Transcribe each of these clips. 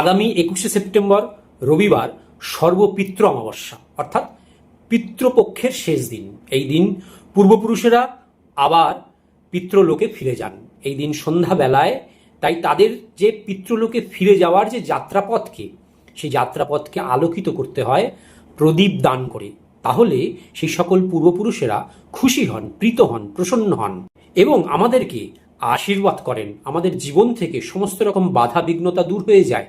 আগামী একুশে সেপ্টেম্বর রবিবার সর্বপিত্র অমাবস্যা, অর্থাৎ পিতৃপক্ষের শেষ দিন। এই দিন পূর্বপুরুষেরা আবার পিতৃলোকে ফিরে যান। এই দিন সন্ধ্যাবেলায় তাই তাদের যে পিতৃলোকে ফিরে যাওয়ার যে যাত্রাপথকে, সেই যাত্রাপথকে আলোকিত করতে হয়, প্রদীপ দান করে। তাহলে সেই সকল পূর্বপুরুষেরা খুশি হন, প্রীত হন, প্রসন্ন হন এবং আমাদেরকে আশীর্বাদ করেন। আমাদের জীবন থেকে সমস্ত রকম বাধা বিঘ্নতা দূর হয়ে যায়।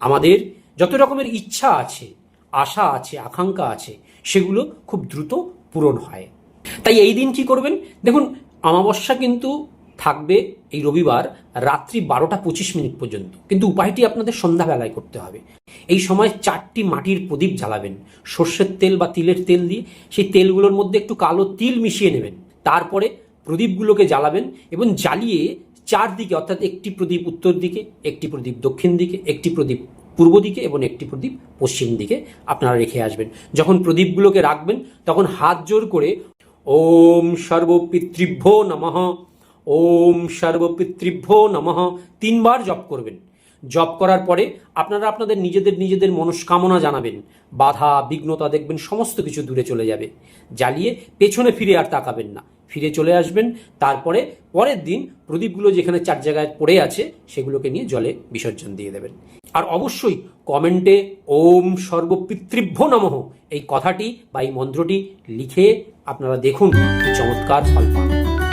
আমাদের যত রকমের ইচ্ছা আছে, আশা আছে, আকাঙ্ক্ষা আছে, সেগুলো খুব দ্রুত পূরণ হয়। তাই এই দিন কি করবেন? দেখুন, অমাবস্যা কিন্তু থাকবে এই রবিবার রাত্রি বারোটা পঁচিশ মিনিট পর্যন্ত। কিন্তু উপায়টি আপনাদের সন্ধ্যাবেলায় করতে হবে। এই সময় চারটি মাটির প্রদীপ জ্বালাবেন। সর্ষের তেল বা তিলের তেল দিয়ে সেই তেলগুলোর মধ্যে একটু কালো তিল মিশিয়ে নেবেন। তারপরে প্রদীপগুলোকে জ্বালাবেন এবং জ্বালিয়ে চারদিকে, অর্থাৎ একটি প্রদীপ উত্তর দিকে, একটি প্রদীপ দক্ষিণ দিকে, একটি প্রদীপ পূর্ব দিকে এবং একটি প্রদীপ পশ্চিম দিকে আপনারা রেখে আসবেন। যখন প্রদীপগুলোকে রাখবেন, তখন হাত জোর করে, ওম সর্বপিতৃভ্য নমঃ, ওম সর্বপিতৃভ্য নমঃ তিনবার জপ করবেন। জপ করার পরে আপনারা আপনাদের নিজেদের নিজেদের মনস্কামনা জানাবেন। বাধা, বিঘ্নতা দেখবেন সমস্ত কিছু দূরে চলে যাবে। জ্বালিয়ে পেছনে ফিরে আর তাকাবেন না। ফিরে চলে আসবেন, তারপরে পরের দিন প্রদীপগুলো যেখানে চার জায়গায় পড়ে আছে, সেগুলোকে নিয়ে জলে বিসর্জন দিয়ে দেবেন। আর অবশ্যই কমেন্টে ওম সর্বপিতৃভ্য নমঃ এই কথাটি বা এই মন্ত্রটি লিখে আপনারা দেখুন। চমৎকার ফল পান।